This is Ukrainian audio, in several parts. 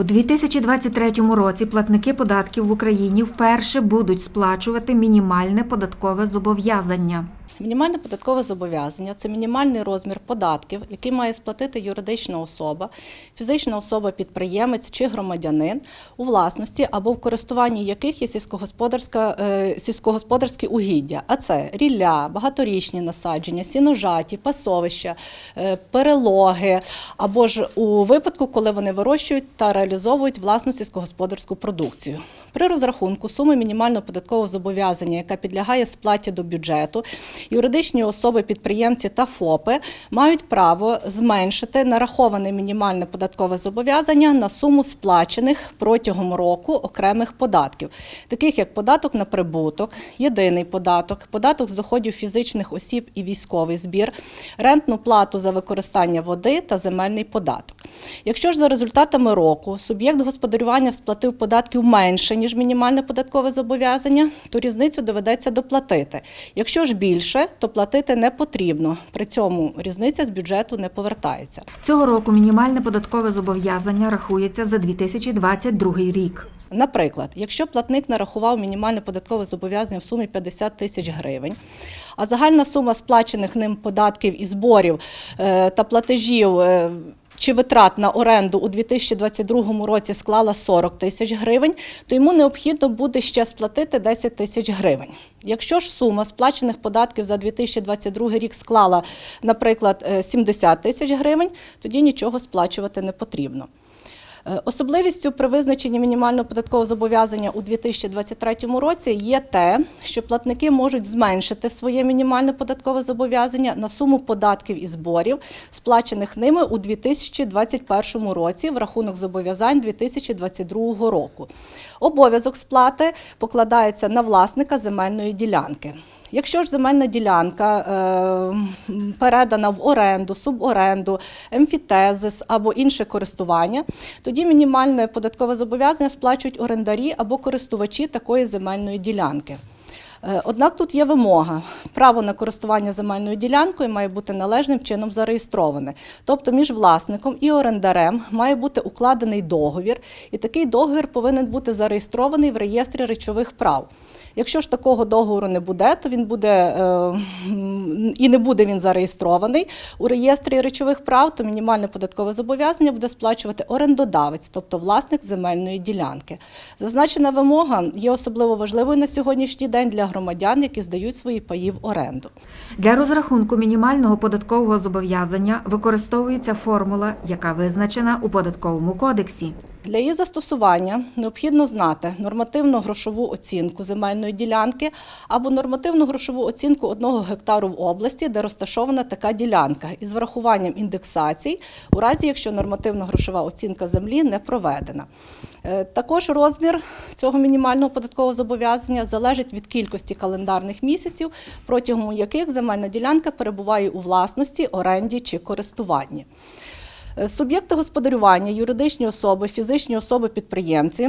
У 2023 році платники податків в Україні вперше будуть сплачувати мінімальне податкове зобов'язання. Мінімальне податкове зобов'язання це мінімальний розмір податків, який має сплатити юридична особа, фізична особа-підприємець чи громадянин у власності або в користуванні яких є сільськогосподарська, е, сільськогосподарські угіддя, а це рілля, багаторічні насадження, сіножаті, пасовища, е, перелоги, або ж у випадку, коли вони вирощують та реалізовують власну сільськогосподарську продукцію. При розрахунку суми мінімального податкового зобов'язання, яка підлягає сплаті до бюджету, юридичні особи, підприємці та ФОПи мають право зменшити нараховане мінімальне податкове зобов'язання на суму сплачених протягом року окремих податків, таких як податок на прибуток, єдиний податок, податок з доходів фізичних осіб і військовий збір, рентну плату за використання води та земельний податок. Якщо ж за результатами року суб'єкт господарювання сплатив податків менше, ніж мінімальне податкове зобов'язання, то різницю доведеться доплатити. Якщо ж більше, то платити не потрібно. При цьому різниця з бюджету не повертається. Цього року мінімальне податкове зобов'язання рахується за 2022 рік. Наприклад, якщо платник нарахував мінімальне податкове зобов'язання в сумі 50 тисяч гривень, а загальна сума сплачених ним податків і зборів е, та платежів. Е, чи витрат на оренду у 2022 році склала 40 тисяч гривень, то йому необхідно буде ще сплатити 10 тисяч гривень. Якщо ж сума сплачених податків за 2022 рік склала, наприклад, е, 70 тисяч гривень, тоді нічого сплачувати не потрібно. Е, Особливістю при визначенні мінімального податкового зобов'язання у 2023 році є те, що платники можуть зменшити своє мінімальне податкове зобов'язання на суму податків і зборів, сплачених ними у 2021 році в рахунок зобов'язань 2022 року. Обов'язок сплати покладається на власника земельної ділянки. Якщо ж земельна ділянка е, передана в оренду, суборенду, емфітезис або інше користування, тоді мінімальне податкове зобов'язання сплачують орендарі або користувачі такої земельної ділянки. Е, Однак тут є вимога. Право на користування земельною ділянкою має бути належним чином зареєстроване. Тобто між власником і орендарем має бути укладений договір, і такий договір повинен бути зареєстрований в реєстрі речових прав. Якщо ж такого договору не буде, то він буде е, і не буде він зареєстрований у реєстрі речових прав, то мінімальне податкове зобов'язання буде сплачувати орендодавець, тобто власник земельної ділянки. Зазначена вимога є особливо важливою на сьогоднішній день для громадян, які здають свої паї в оренду. Для розрахунку мінімального податкового зобов'язання використовується формула, яка визначена у податковому кодексі. Для її застосування необхідно знати нормативну грошову оцінку земельної ділянки або нормативну грошову оцінку одного гектару в області, де розташована така ділянка, із врахуванням індексацій, у разі якщо нормативна грошова оцінка землі не проведена. Е, Також розмір цього мінімального податкового зобов'язання залежить від кількості календарних місяців, протягом яких земельна ділянка перебуває у власності, оренді чи користуванні. Е, Суб'єкти господарювання, юридичні особи, фізичні особи-підприємці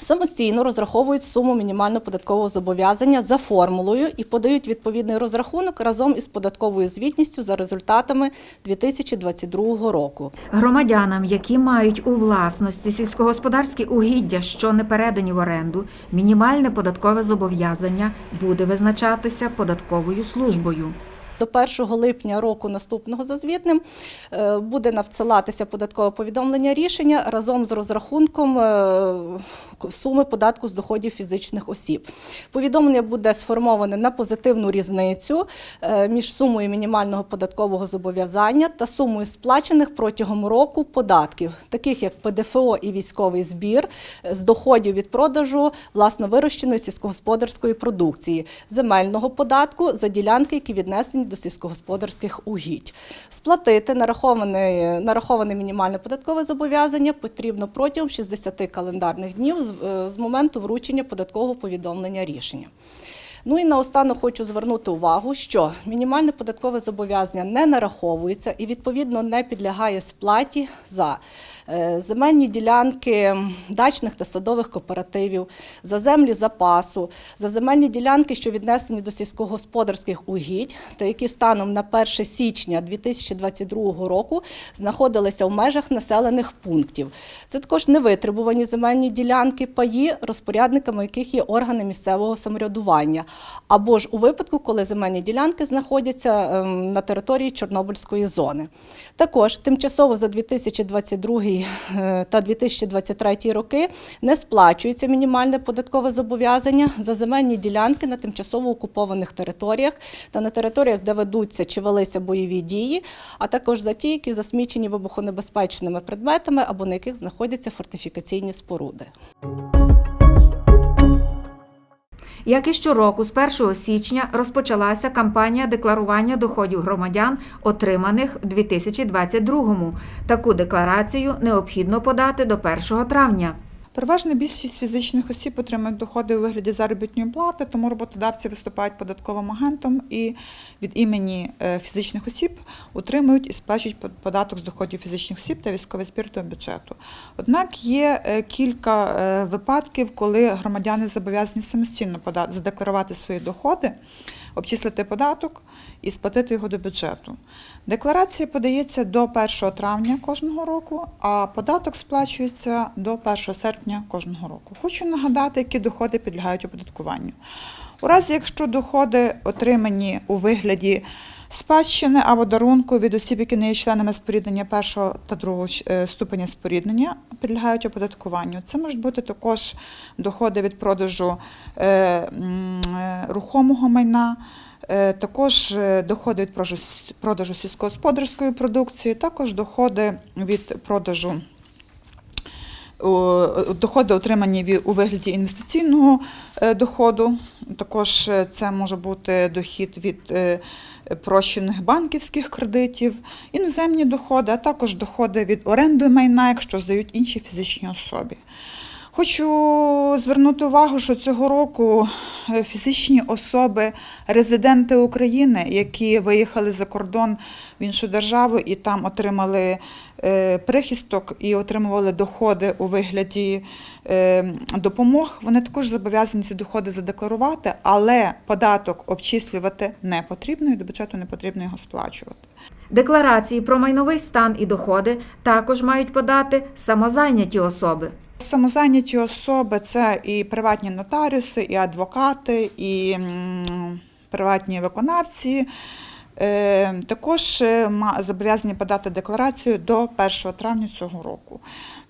самостійно розраховують суму мінімального податкового зобов'язання за формулою і подають відповідний розрахунок разом із податковою звітністю за результатами 2022 року. Громадянам, які мають у власності сільськогосподарські угіддя, що не передані в оренду, мінімальне податкове зобов'язання буде визначатися податковою службою. До 1 липня року наступного за звітним е, буде надсилатися податкове повідомлення рішення разом з розрахунком е, суми податку з доходів фізичних осіб. Повідомлення буде сформоване на позитивну різницю е, між сумою мінімального податкового зобов'язання та сумою сплачених протягом року податків, таких як ПДФО і військовий збір з доходів від продажу власно вирощеної сільськогосподарської продукції, земельного податку за ділянки, які віднесені до сільськогосподарських угідь. Сплатити нараховане, нараховане мінімальне податкове зобов'язання потрібно протягом 60 календарних днів е, з моменту вручення податкового повідомлення рішення. Ну і наостанок хочу звернути увагу, що мінімальне податкове зобов'язання не нараховується і відповідно не підлягає сплаті за е, земельні ділянки дачних та садових кооперативів, за землі запасу, за земельні ділянки, що віднесені до сільськогосподарських угідь, та які станом на 1 січня 2022 року знаходилися в межах населених пунктів. Це також невитребувані земельні ділянки, паї, розпорядниками яких є органи місцевого самоврядування, або ж у випадку, коли земельні ділянки знаходяться ем, на території Чорнобильської зони. Також тимчасово за 2022 е, та 2023 роки не сплачується мінімальне податкове зобов'язання за земельні ділянки на тимчасово окупованих територіях та на територіях, де ведуться чи велися бойові дії, а також за ті, які засмічені вибухонебезпечними предметами або на яких знаходяться фортифікаційні споруди. Як і щороку, з 1 січня розпочалася кампанія декларування доходів громадян, отриманих у 2022-му. Таку декларацію необхідно подати до 1 травня. Переважна більшість фізичних осіб отримують доходи у вигляді заробітної плати, тому роботодавці виступають податковим агентом і від імені е, фізичних осіб утримують і сплачують податок з доходів фізичних осіб та військовий збір до бюджету. Однак є е, кілька е, випадків, коли громадяни зобов'язані самостійно задекларувати свої доходи, обчислити податок і сплатити його до бюджету. Декларація подається до 1 травня кожного року, а податок сплачується до 1 серпня кожного року. Хочу нагадати, які доходи підлягають оподаткуванню. У разі, якщо доходи отримані у вигляді спадщини або дарунку від осіб, які не є членами споріднення першого та другого е, ступеня споріднення, підлягають оподаткуванню. Це можуть бути також доходи від продажу е, е, рухомого майна. Е, Також е, доходи від продажу, сільськогосподарської продукції, також доходи від продажу доходи отримані у вигляді інвестиційного е, доходу. Також це може бути дохід від прощених банківських кредитів, іноземні доходи, а також доходи від оренди майна, якщо здають інші фізичні особи. Хочу звернути увагу, що цього року е, фізичні особи, резиденти України, які виїхали за кордон в іншу державу і там отримали е, прихисток і отримували доходи у вигляді е, допомог, вони також зобов'язані ці доходи задекларувати, але податок обчислювати не потрібно і до бюджету не потрібно його сплачувати. Декларації про майновий стан і доходи також мають подати самозайняті особи. Самозайняті особи це і приватні нотаріуси, і адвокати, і приватні виконавці. Е, Також е, зобов'язані подати декларацію до 1 травня цього року.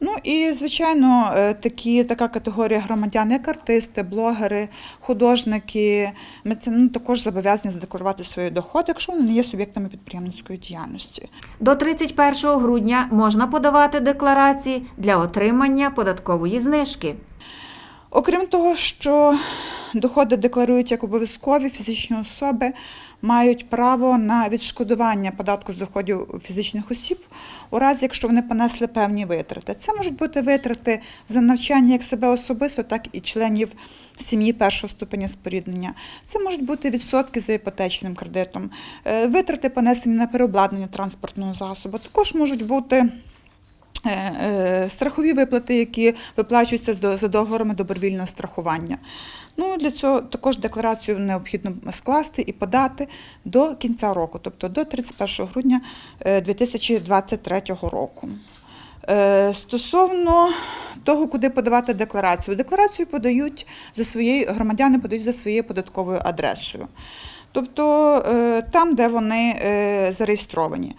Ну і, звичайно, е, такі, така категорія громадян, як артисти, блогери, художники, ну, також зобов'язані задекларувати свої доходи, якщо вони не є суб'єктами підприємницької діяльності. До 31 грудня можна подавати декларації для отримання податкової знижки. Окрім того, що доходи декларують як обов'язкові фізичні особи, мають право на відшкодування податку з доходів фізичних осіб у разі, якщо вони понесли певні витрати. Це можуть бути витрати за навчання як себе особисто, так і членів сім'ї першого ступеня споріднення. Це можуть бути відсотки за іпотечним кредитом, е, витрати понесені на переобладнання транспортного засобу. Також можуть бути страхові виплати, які виплачуються за договорами добровільного страхування. Ну, для цього також декларацію необхідно скласти і подати до кінця року, тобто до 31 грудня е, 2023 року. Е, Стосовно того, куди подавати декларацію, декларацію подають за своєю громадяни подають за своєю податковою адресою, тобто е, там, де вони е, зареєстровані.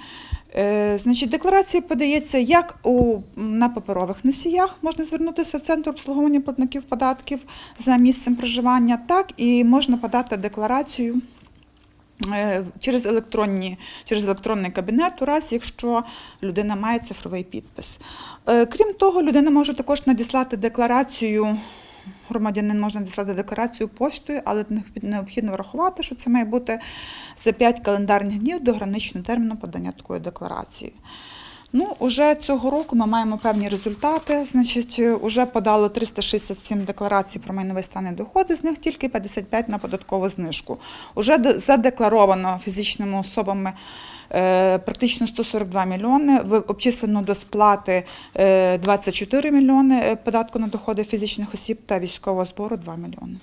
Е, Значить, декларація подається як у, на паперових носіях, можна звернутися в центр обслуговування платників податків за місцем проживання, так і можна подати декларацію е, через, електронні, через електронний кабінет, у разі, якщо людина має цифровий підпис. Е, Крім того, людина може також надіслати декларацію. Громадянин може надіслати декларацію поштою, але необхідно врахувати, що це має бути за 5 календарних днів до граничного терміну подання такої декларації. Ну, уже цього року ми маємо певні результати. Значить, вже подало 367 декларацій про майновий стан і доходи, з них тільки 55 на податкову знижку. Уже задекларовано фізичними особами е, практично 142 мільйони, обчислено до сплати е, 24 мільйони е, податку на доходи фізичних осіб та військового збору 2 мільйони.